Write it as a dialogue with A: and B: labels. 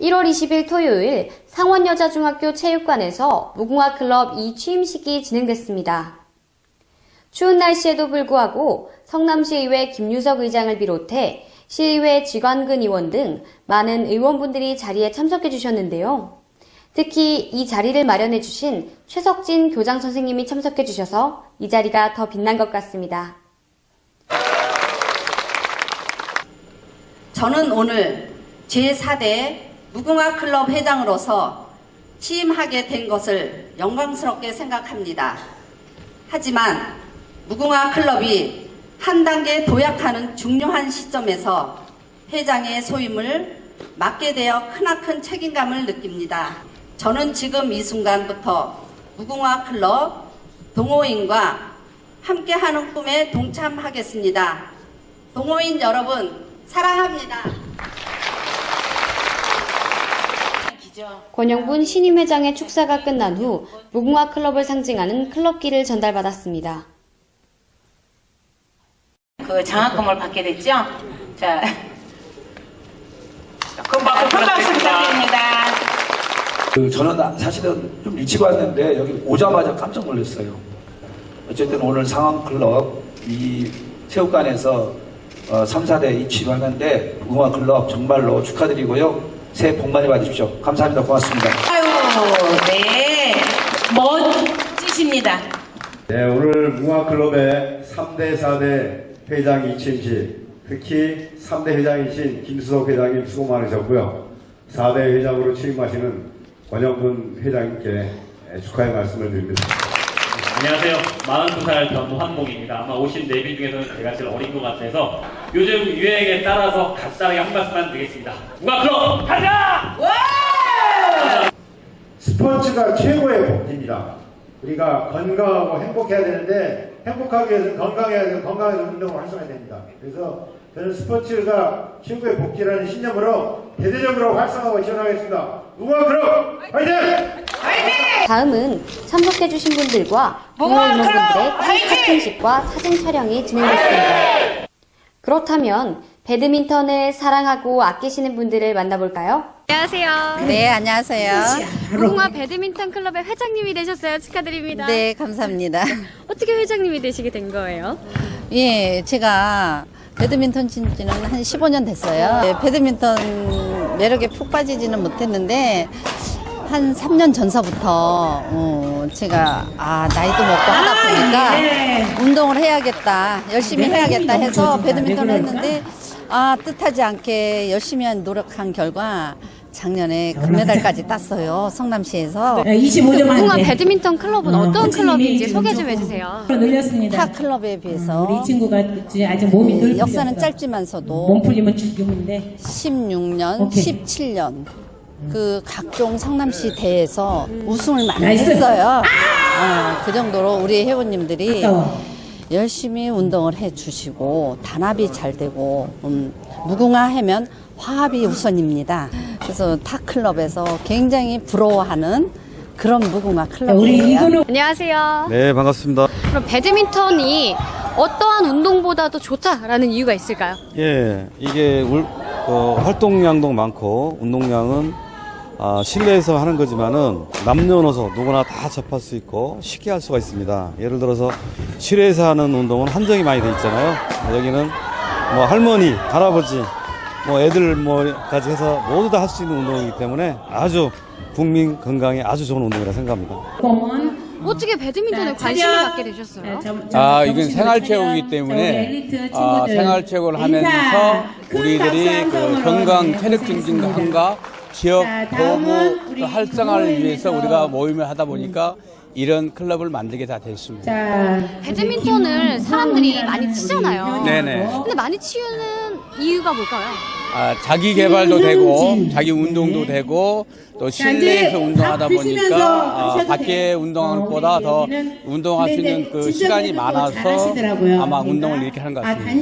A: 1월 20일 토요일 상원여자중학교 체육관에서 무궁화 클럽 2 취임식이 진행됐습니다. 추운 날씨에도 불구하고 성남시의회 김유석 의장을 비롯해 시의회 지관근 의원 등 많은 의원분들이 자리에 참석해 주셨는데요. 특히 이 자리를 마련해 주신 최석진 교장 선생님이 참석해 주셔서 이 자리가 더 빛난 것 같습니다.
B: 저는 오늘 제4대 무궁화 클럽 회장으로서 취임하게 된 것을 영광스럽게 생각합니다. 하지만 무궁화 클럽이 한 단계 도약하는 중요한 시점에서 회장의 소임을 맡게 되어 크나큰 책임감을 느낍니다. 저는 지금 이 순간부터 무궁화 클럽 동호인과 함께하는 꿈에 동참하겠습니다. 동호인 여러분 사랑합니다.
A: 권영분 신임 회장의 축사가 끝난 후 무궁화 클럽을 상징하는 클럽기를 전달받았습니다.
C: 그 장학금을 받게 됐죠. 자,
D: 큰 박수
C: 큰 박수
D: 부탁드립니다.
E: 그 저는 사실은 좀 일찍 왔는데 여기 오자마자 깜짝 놀랐어요. 어쨌든 오늘 상황클럽 이 체육관에서 어, 3, 4대 입치하는데 무궁화 클럽 정말로 축하드리고요. 새해 복 많이 받으십시오. 감사합니다. 고맙습니다.
C: 아유, 네. 멋지십니다.
F: 네, 오늘 무궁화클럽의 3대, 4대 회장 이침식, 특히 3대 회장이신 김수석 회장님 수고 많으셨고요. 4대 회장으로 취임하시는 권영근 회장님께 축하의 말씀을 드립니다.
D: 안녕하세요. 42살 변환봉입니다. 아마 오신 네분 중에서는 제가 제일 어린 것 같아서 요즘 유행에 따라서 간단하게 한 말씀만 드리겠습니다. 무가 클럽 가자!
F: 스포츠가 최고의 복지입니다. 우리가 건강하고 행복해야 되는데 행복하기 위해서는 건강해야 되고 건강해서 운동을 활성화해야 됩니다. 그래서 저는 스포츠가 최고의 복지라는 신념으로 대대적으로 활성화하고 지원하겠습니다. 무궁화클럽 화이팅!
A: 다음은 참석해주신 분들과 동호인분들의 카팅식과 사진 촬영이 진행됐습니다. 그렇다면 배드민턴을 사랑하고 아끼시는 분들을 만나볼까요? 안녕하세요.
G: 네, 안녕하세요.
A: 무궁화 배드민턴 클럽의 회장님이 되셨어요. 축하드립니다.
G: 네, 감사합니다.
A: 어떻게 회장님이 되시게 된 거예요?
G: 예, 제가 배드민턴 친 지는 한 15년 됐어요. 네, 배드민턴 매력에 푹 빠지지는 못했는데, 한 3년 전서부터, 어, 제가, 아, 나이도 먹고 하다 보니까, 운동을 해야겠다, 열심히 해야겠다 해서 배드민턴을 했는데, 아, 뜻하지 않게 열심히 한 노력한 결과, 작년에 금메달까지 땄어요. 성남시에서.
H: 25점
A: 무궁화
H: 만에
A: 배드민턴 클럽은
H: 어,
A: 어떤
H: 코치님이
A: 클럽인지 소개 좀 해주세요.
H: 늘렸습니다.
G: 타 클럽에 비해서
H: 우리 친구가 이제 아직 몸이
G: 덜이 역사는
H: 풀렸어.
G: 짧지만서도
H: 몸 풀리면 죽음인데
G: 16년,
H: 오케이.
G: 17년 그 각종 성남시 대회에서 우승을 많이
H: 나이스.
G: 했어요. 어, 그 정도로 우리 회원님들이
H: 아까워.
G: 열심히 운동을 해 주시고 단합이 잘 되고 음, 무궁화 하면 화합이 우선입니다. 그래서 타 클럽에서 굉장히 부러워하는 그런 무궁화 클럽이에요.
A: 안녕하세요.
I: 네, 반갑습니다.
A: 그럼 배드민턴이 어떠한 운동보다도 좋다라는 이유가 있을까요?
I: 예, 이게 울- 어, 활동량도 많고 운동량은 아, 실내에서 하는 거지만은 남녀노소 누구나 다 접할 수 있고 쉽게 할 수가 있습니다. 예를 들어서 실내에서 하는 운동은 한정이 많이 돼 있잖아요. 여기는 뭐 할머니, 할아버지, 뭐 애들 뭐까지 해서 모두 다 할 수 있는 운동이기 때문에 아주 국민 건강에 아주 좋은 운동이라 생각합니다.
A: 어떻게 배드민턴에
H: 자,
A: 관심을. 갖게 되셨어요?
H: 네,
J: 아, 이건 생활체육이기. 때문에 아, 생활체육을. 하면서
H: 큰
J: 우리들이 그 건강
H: 네,
J: 체력 증진과 지역 도구 또 활성화를 위해서 우리가 모임을 하다 보니까 이런 클럽을 만들게 다 됐습니다.
H: 자,
A: 배드민턴을 사람들이 많이 치잖아요.
J: 네네.
A: 근데 많이 치우는 이유가 뭘까요?
J: 아, 자기 개발도 되고. 자기 운동도
H: 네.
J: 되고 또
H: 자,
J: 실내에서 운동하다 보니까 아, 밖에. 운동하는
H: 어,
J: 것보다
H: 우리
J: 더 운동할 수 있는 그 시간이 많아서. 아마 운동을 이렇게 하는 것
H: 아,
J: 같습니다.